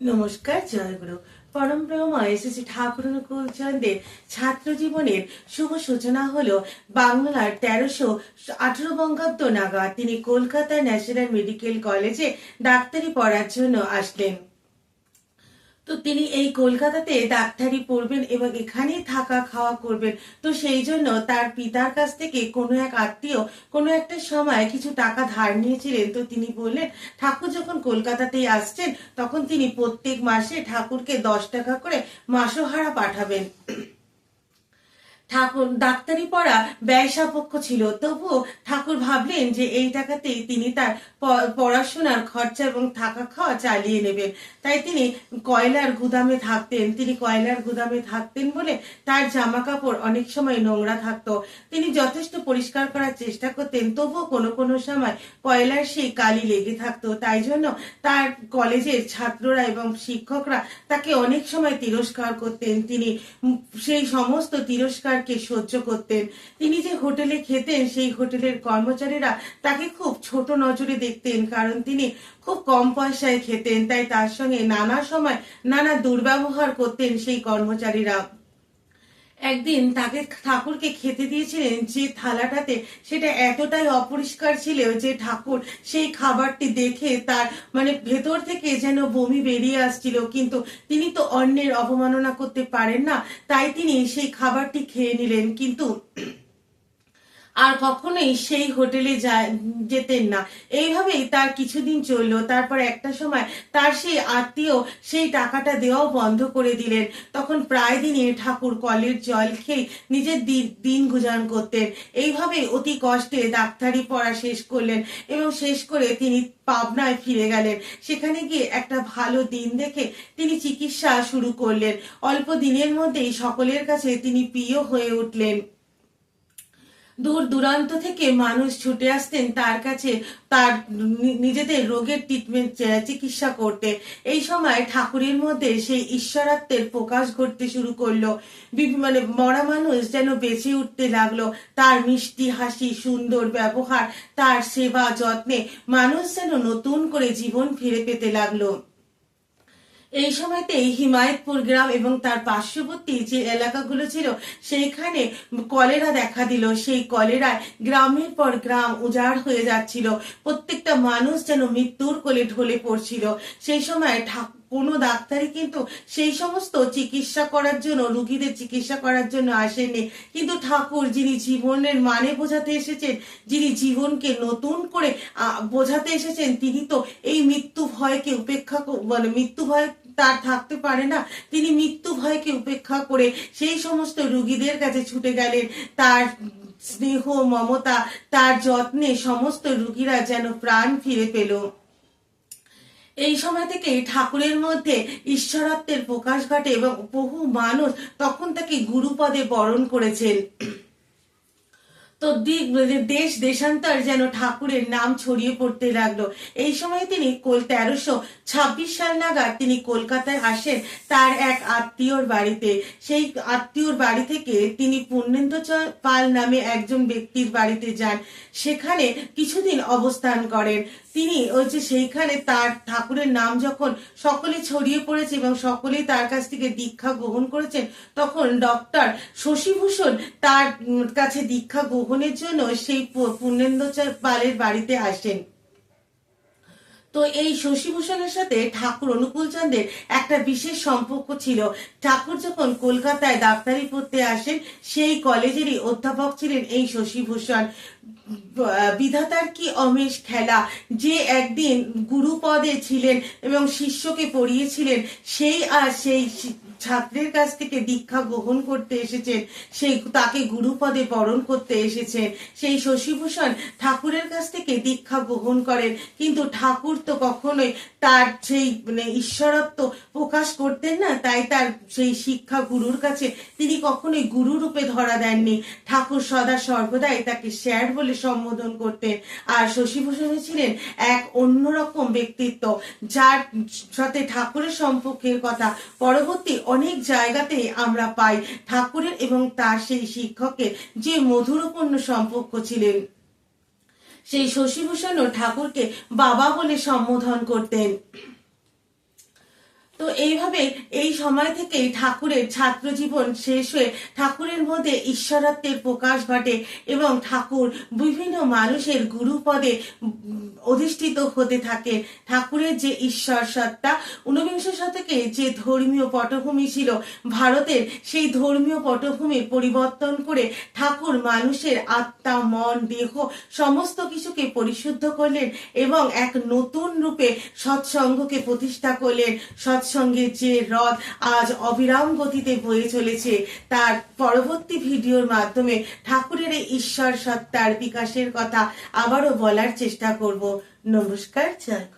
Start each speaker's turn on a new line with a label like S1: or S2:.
S1: নমস্কার, জয়গুরু। পরম প্রেমময় এসেছে ঠাকুর অনুকূলচন্দ্রের ছাত্র জীবনের শুভ সূচনা হলো বাংলার তেরোশো আঠারো বঙ্গাব্দ নাগাদ। তিনি কলকাতা ন্যাশনাল মেডিকেল কলেজে ডাক্তারি পড়ার জন্য আসলেন। তো তিনি এই কলকাতাতে ডাক্তারি পড়বেন এবং এখানে থাকা খাওয়া করবেন। তো সেই জন্য তার পিতার কাছ থেকে কোনো এক আত্মীয় কোনো একটা সময় কিছু টাকা ধার নিয়েছিলেন। তো তিনি বললেন, ঠাকুর যখন কলকাতাতেই আসছেন, তখন তিনি প্রত্যেক মাসে ঠাকুরকে দশ টাকা করে মাসোহারা পাঠাবেন। ঠাকুর ডাক্তারি পড়া ব্যয় সাপেক্ষ ছিল। তবুও ঠাকুর ভাবলেন যে এই টাকাতেই তিনি তার পড়াশোনার খরচা এবং থাকা খাওয়া চালিয়ে নেবেন। তাই তিনি কয়লার গুদামে থাকতেন। তিনি কয়লার গুদামে থাকতেন বলে তার জামা কাপড় অনেক সময় নোংরা থাকতো। তিনি যথেষ্ট পরিষ্কার করার চেষ্টা করতেন, তবুও কোনো কোনো সময় কয়লার সেই কালি লেগে থাকতো। তাই জন্য তার কলেজের ছাত্ররা এবং শিক্ষকরা তাকে অনেক সময় তিরস্কার করতেন। তিনি সেই সমস্ত তিরস্কারকে সহ্য করতেন। তিনি যে হোটেলে খেতেন, সেই হোটেলের কর্মচারীরা তাকে খুব ছোট নজরে দেখতেন, কারণ তিনি খুব কম পয়সায় খেতেন। তাই তার সঙ্গে নানা সময় নানা দুর্ব্যবহার করতেন সেই কর্মচারীরা। একদিন তাকে ঠাকুরকে খেতে দিয়েছিলেন, যে থালাটাতে সেটা এতটাই অপরিষ্কার ছিল যে ঠাকুর সেই খাবারটি দেখে তার মানে ভেতর থেকে যেন বমি বেরিয়ে আসছিল। কিন্তু তিনি তো অন্যের অবমাননা করতে পারেন না, তাই তিনি সেই খাবারটি খেয়ে নিলেন। কিন্তু আর কখনোই সেই হোটেলে যেতেন না। এইভাবেই তার কিছুদিন চলল। তারপর একটা সময় তার সেই আত্মীয় সেই টাকাটা দেওয়াও বন্ধ করে দিলেন। তখন প্রায় দিনই ঠাকুর কলের জল খেয়ে নিজের দি- দিন গুজান করতেন। এইভাবেই অতি কষ্টে ডাক্তারি পড়া শেষ করলেন এবং শেষ করে তিনি পাবনায় ফিরে গেলেন। সেখানে গিয়ে একটা ভালো দিন দেখে তিনি চিকিৎসা শুরু করলেন। অল্প দিনের মধ্যেই সকলের কাছে তিনি প্রিয় হয়ে উঠলেন। দূর দূরান্ত থেকে মানুষ ছুটে আসতেন তার কাছে, তার নিজেদের রোগের ট্রিটমেন্ট চিকিৎসা করতে। এই সময় ঠাকুরের মধ্যে সেই ঈশ্বরাত্মের প্রকাশ ঘটতে শুরু করল। মানে মরা মানুষ যেন বেঁচে উঠতে লাগল। তার মিষ্টি হাসি, সুন্দর ব্যবহার, তার সেবা যত্নে মানুষ যেন নতুন করে জীবন ফিরে পেতে লাগল। এই সময়তেই হিমায়তপুর গ্রাম এবং তার পার্শ্ববর্তী যে এলাকাগুলো ছিল সেইখানে কলেরা দেখা দিল। সেই কলেরায় গ্রামের পর গ্রাম উজাড় হয়ে যাচ্ছিল। প্রত্যেকটা মানুষ যেন মৃত্যুর কোলে ঢলে পড়ছিল। সেই সময় ঠাক- কোনো ডাক্তারই কিন্তু সেই সমস্ত চিকিৎসা করার জন্য, রুগীদের চিকিৎসা করার জন্য আসেননি। কিন্তু ঠাকুর, যিনি জীবনের মানে বোঝাতে এসেছেন, যিনি জীবনকে নতুন করে বোঝাতে এসেছেন, তিনি তো এই মৃত্যু ভয়কে উপেক্ষা মানে মৃত্যু ভয় তার থাকতে পারে না। তিনি মৃত্যু ভয়কে উপেক্ষা করে সেই সমস্ত রুগীদের কাছে ছুটে গেলেন। তার স্নেহ, মমতা, তার যত্নে সমস্ত রুগীরা যেন প্রাণ ফিরে পেল। এই সময় থেকে ঠাকুরের মধ্যে ঈশ্বরত্বের প্রকাশ ঘটে এবং বহু মানুষ তখন তাকে গুরুপদে বরণ করেছেন। তো দিক দেশ দেশান্তর যেন ঠাকুরের নাম ছড়িয়ে পড়তে লাগল। এই সময় তিনি কোল তেরোশো ছাব্বিশ সাল নাগাদ তিনি কলকাতায় আসেন তার এক আত্মীয়র বাড়িতে। সেই আত্মীয়র বাড়ি থেকে তিনি পূর্ণেন্দ্র পাল নামে একজন ব্যক্তির বাড়িতে যান। সেখানে কিছুদিন অবস্থান করেন। তিনি ওই যে সেইখানে তার ঠাকুরের নাম যখন সকলে ছড়িয়ে পড়েছে এবং সকলেই তার কাছ থেকে দীক্ষা গ্রহণ করেছেন, তখন ডক্টর শশীভূষণ তার কাছে দীক্ষা গ্রহণের জন্য সেই পূর্ণেন্দ্র পালের বাড়িতে আসেন। তো এই শশীভূষণের সাথে ঠাকুর অনুকূল চন্দ্রের একটা বিশেষ সম্পর্ক ছিল। ঠাকুর যখন কলকাতায় ডাক্তারি পড়তে আসেন, সেই কলেজেরই অধ্যাপক ছিলেন এই শশীভূষণ। বিধাতার কি অমেশ খেলা, যে একদিন গুরুপদে ছিলেন এবং শিষ্যকে পড়িয়েছিলেন, সেই আর সেই ছাত্রের কাছ থেকে দীক্ষা গ্রহণ করতে এসেছেন, সেই তাকে গুরুপদে বরণ করতে এসেছেন, সেই শশীভূষণ ঠাকুরের কাছ থেকে দীক্ষা গ্রহণ করেন, কিন্তু ঠাকুর তো কখনোই তার সেই মানে ঈশ্বরত্ব প্রকাশ করতেন না, তাই তার সেই শিক্ষা গুরুর কাছে তিনি কখনোই গুরু রূপে ধরা দেননি। ঠাকুর সদা সর্বদাই তাকে স্যার বলে সম্বোধন করতেন। আর শশীভূষণ ছিলেন এক অন্যরকম ব্যক্তিত্ব, যার সাথে ঠাকুরের সম্পর্কের কথা পরবর্তী অনেক জায়গাতেই আমরা পাই ঠাকুরের এবং তার সেই শিক্ষকের যে মধুরপূর্ণ সম্পর্ক ছিলেন। সেই শশীভূষণ ও ঠাকুরকে বাবা বলে সম্বোধন করতেন। এইভাবে এই সময় থেকেই ঠাকুরের ছাত্র জীবন শেষ হয়ে ঠাকুরের মধ্যে ঈশ্বরত্বের প্রকাশ ঘটে এবং ঠাকুর বিভিন্ন মানুষের গুরুপদে উম, অধিষ্ঠিত হতে থাকে। ঠাকুরের যে ঈশ্বর সত্তা ঊনবিংশ শতকে যে ধর্মীয় পটভূমি ছিল ভারতের সেই ধর্মীয় পটভূমির পরিবর্তন করে ঠাকুর মানুষের আত্মা মন দেহ সমস্ত কিছুকে পরিশুদ্ধ করলেন এবং এক নতুন রূপে সৎসঙ্গকে প্রতিষ্ঠা করলেন। সৎসঙ্গের যে রথ আজ অবিরাম গতিতে বয়ে চলেছে, তার পরবর্তী ভিডিওর মাধ্যমে ঠাকুরের এই ঈশ্বর সত্তার বিকাশের কথা আবারও বলার চেষ্টা করব নমস্কার, জয়।